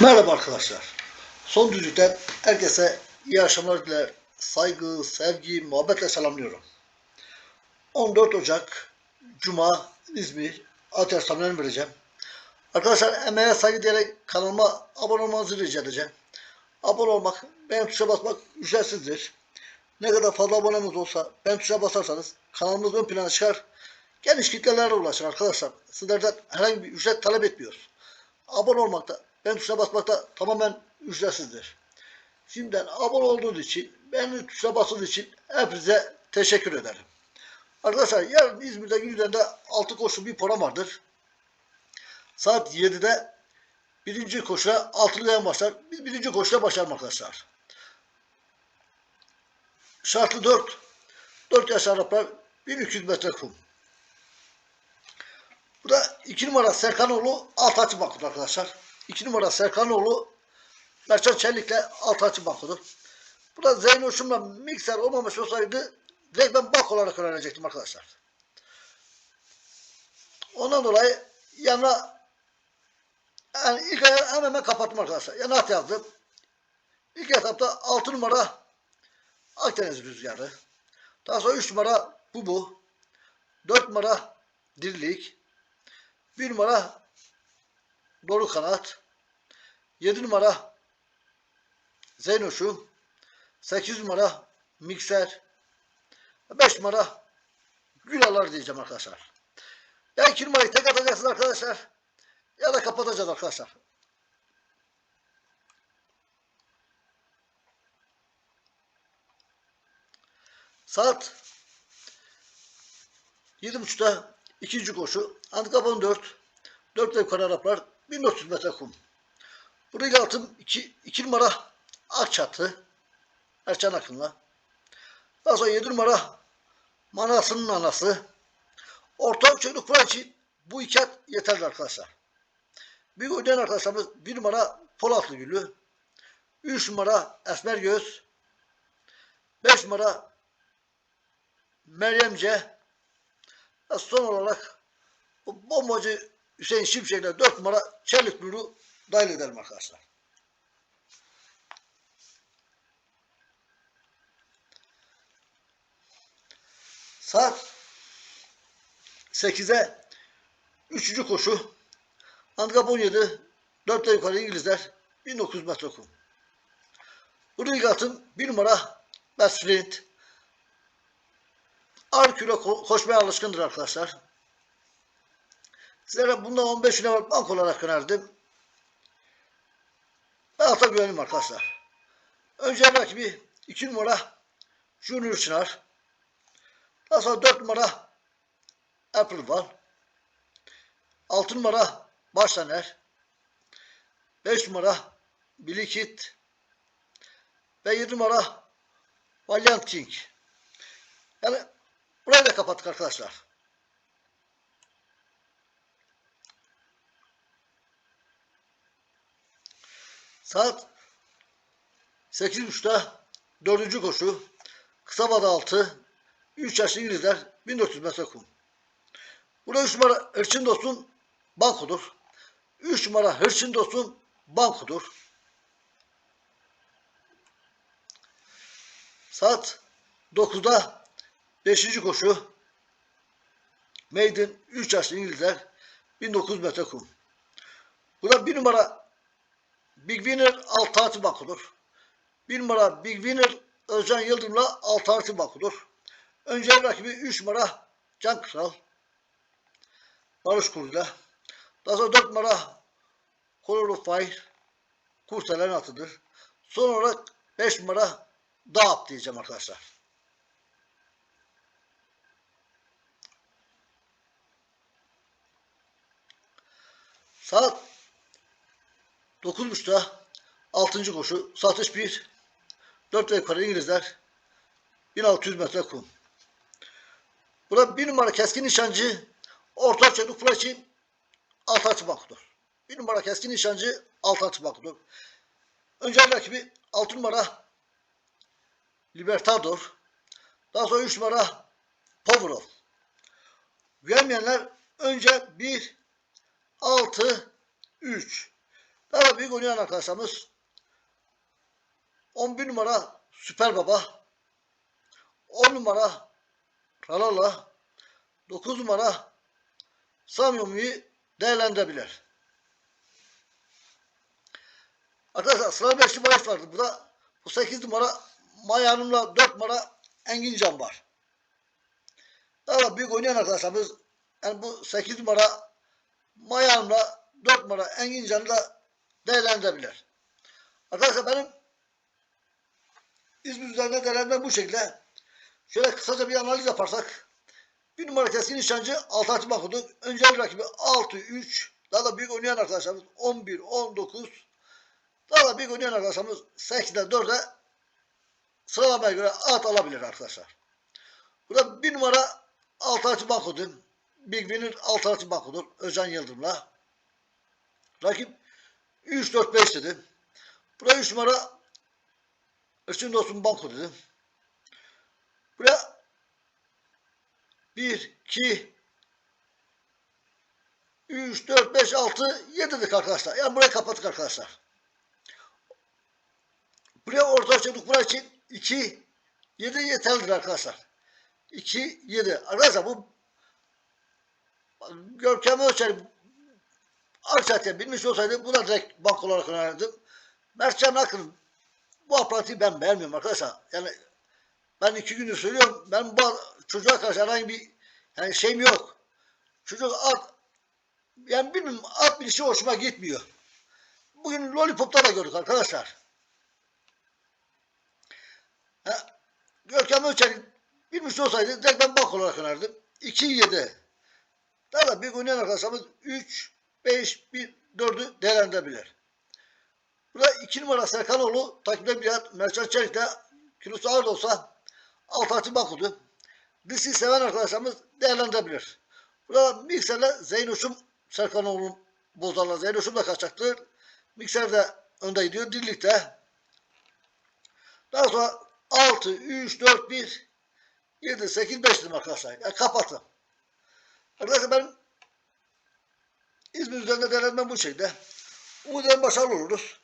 Merhaba arkadaşlar. Son düzlükten herkese iyi akşamlar diler. Saygı, sevgi, muhabbetle selamlıyorum. 14 Ocak Cuma İzmir Ateş tahminlerini vereceğim. Arkadaşlar emeğe saygı diyerek kanalıma abone olmanızı rica edeceğim. Abone olmak, beğen tuşa basmak ücretsizdir. Ne kadar fazla abonemiz olsa beğen tuşa basarsanız kanalımız ön plana çıkar. Geniş kitlelere ulaşır arkadaşlar. Sizlerden herhangi bir ücret talep etmiyoruz abone olmakta, ben tuşuna basmakta tamamen ücretsizdir. Şimdiden abone olduğunuz için, beğeni tuşuna bastığınız için hepinize teşekkür ederim. Arkadaşlar yarın İzmir'de gündemde altı koşu bir program vardır. Saat 7'de birinci koşuya altılı başlar. Biz birinci koşuya başlayalım arkadaşlar. Şartlı 4. 4 yaş Araplar 1200 metre kum. Bu da 2 numara Serkanoğlu alt açı arkadaşlar. 2 numara Serkanoğlu Mercan Çelik'le alt açı bakıyor. Bu da Zeyno Şum'la mikser olmamış olsaydı direkt ben bak olarak öğrenecektim arkadaşlar. Ondan dolayı yana yani ilk ayağı hemen hemen kapattım arkadaşlar. Yana at yazdım. İlk etapta 6 numara Akdeniz Rüzgarı. Daha sonra 3 numara bu bu. 4 numara Dirlik. Bir numara Doru Kanat. Yedi numara Zeynoşu. Sekiz numara Mikser. Beş numara Gülalar diyeceğim arkadaşlar. Ya iki numarayı tek atacaksınız arkadaşlar. Ya da kapatacağız arkadaşlar. Saat 7.30'da ikinci koşu. Handikap 14. 4 ve yukarı Araplar 1400 metre kum. Burayla altım 2, 2 numara Akçatı. Erçan Akın'la. Daha sonra 7 numara Manas'ın anası. Orta çocuk falan için bu iki at yeterli arkadaşlar. Bir oynayan arkadaşlarımız 1 numara Polatlı Gülü. 3 numara Esmer Göz. 5 numara Meryemce. Ve son olarak bu bombacı Hüseyin Şimşek'le 4 numara Çelik Nur'u dahil edelim arkadaşlar. Saat 8'e 3. koşu Handikap 17 4 yukarı İngilizler 1900 metre kum. Bu ilk atım 1 numara Best Friend. Ağır kilo ko- koşmaya alışkındır arkadaşlar. Sizlere bundan 15 güne var bank olarak önerdim. Ben ata güvenim arkadaşlar. Önce rakibi 2 numara Junior Çınar. Daha sonra 4 numara April var. 6 numara Başlaner. 5 numara Billy Kid. Ve 7 numara Valiant King. Yani burayı da kapattık arkadaşlar. Saat 8.30'da dördüncü koşu. Kısa vada altı. 3 yaşlı İngilizler 1400 metre kum. Burada 3 numara Hırçın Dost'un bankodur. 3 numara Hırçın Dost'un bankodur. Saat 9'da 5. koşu. Maiden 3 yaşlı İngilizler 1900 metre kum. Burada bir numara Big Winner alternatif bankodur. Bir numara Big Winner Özcan Yıldırım'la alternatif bankodur. Önce rakibi 3 numara Can Kral. Barış Kurdu'yla. Daha sonra 4 numara of Fire. Kurtelen atıdır. Son olarak 5 numara Dağıp diyeceğim arkadaşlar. Saat 9.30'da 6. koşu satış 1 4 ve yukarı İngilizler 1600 metre kum. Burada bir numara keskin nişancı orta çocuk flash için alt bakıyor. Bir numara keskin nişancı alt bakıyor. Önce rakibi 6 numara Libertador. Daha sonra 3 numara Powerov. Güvenmeyenler önce 1 6 3 Daha da büyük oynayan arkadaşlarımız 11 numara Süper Baba 10 numara Ralala 9 numara Samyum'u değerlendirebilir. Arkadaşlar sıra 5 bahis vardı. Burada bu 8 numara Maya Hanım'la 4 numara Engin Can var. Daha da büyük oynayan arkadaşlarımız yani bu 8 numara Maya Hanım'la 4 numara Engin Can'ı da değerlendirebilir. Arkadaşlar benim İzmir üzerinde değerlendirme bu şekilde. Şöyle kısaca bir analiz yaparsak bir numara keskin nişancı alternatif bankodu. Öncel rakibi 6-3. Daha da büyük oynayan arkadaşlarımız 11-19. Daha da büyük oynayan arkadaşlarımız 8'de 4'e sıralamaya göre at alabilir arkadaşlar. Burada bir numara alternatif bankodu. Big Winner alternatif bankodur. Özcan Yıldırım'la. Rakip 3-4-5 dedi. Buraya 3 numara Işın dostum banko dedim. Buraya 1, 2, 3, 4, 5, 6, 7 dedik arkadaşlar. Yani burayı kapattık arkadaşlar. Buraya orta ölçeklik buraya için 2, 7 yeterlidir arkadaşlar. 2, 7. Arkadaşlar bu Görkem Ölçer Aksaat'ya bilmiş olsaydı buna direkt bank olarak önerdim. Mertcan Akın bu aparatı ben beğenmiyorum arkadaşlar. Yani ben iki gündür söylüyorum. Ben bu çocuğa karşı herhangi bir yani şeyim yok. Çocuk at yani bilmiyorum at bir şey hoşuma gitmiyor. Bugün Lollipop'ta da gördük arkadaşlar. Ha, Görkem Ölçer'in bilmiş olsaydı direkt ben bak olarak önerdim. 2-7. Daha da bir oynayan arkadaşlarımız 3, 5, 1, 4'ü değerlendirebilir. Burada 2 numara Serkanoğlu takipte bir. Mercan Çelik de kilosu ağır da olsa alternatif bakudu. Dişi seven arkadaşlarımız değerlendirebilir. Burada mikserle Zeynoş'um Serkanoğlu'nun bozarla Zeynoş'um da kaçacaktır. Mikser de önde gidiyor. Dirlikte. Daha sonra 6, 3, 4, 1, 7, 8, 5 dedim arkadaşlar. Yani kapattım. Arkadaşlar ben İzmir üzerinde değerlendirmem bu şekilde. Umut ederim başarılı oluruz.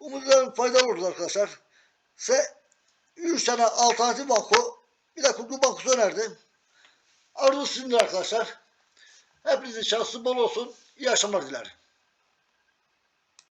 Umut ederim faydalı oluruz arkadaşlar. Size 3 tane alternatif banko bir de kurgu bankosu önerdim. Arzu sizindir arkadaşlar. Hepinizin şansı bol olsun. İyi akşamlar dilerim.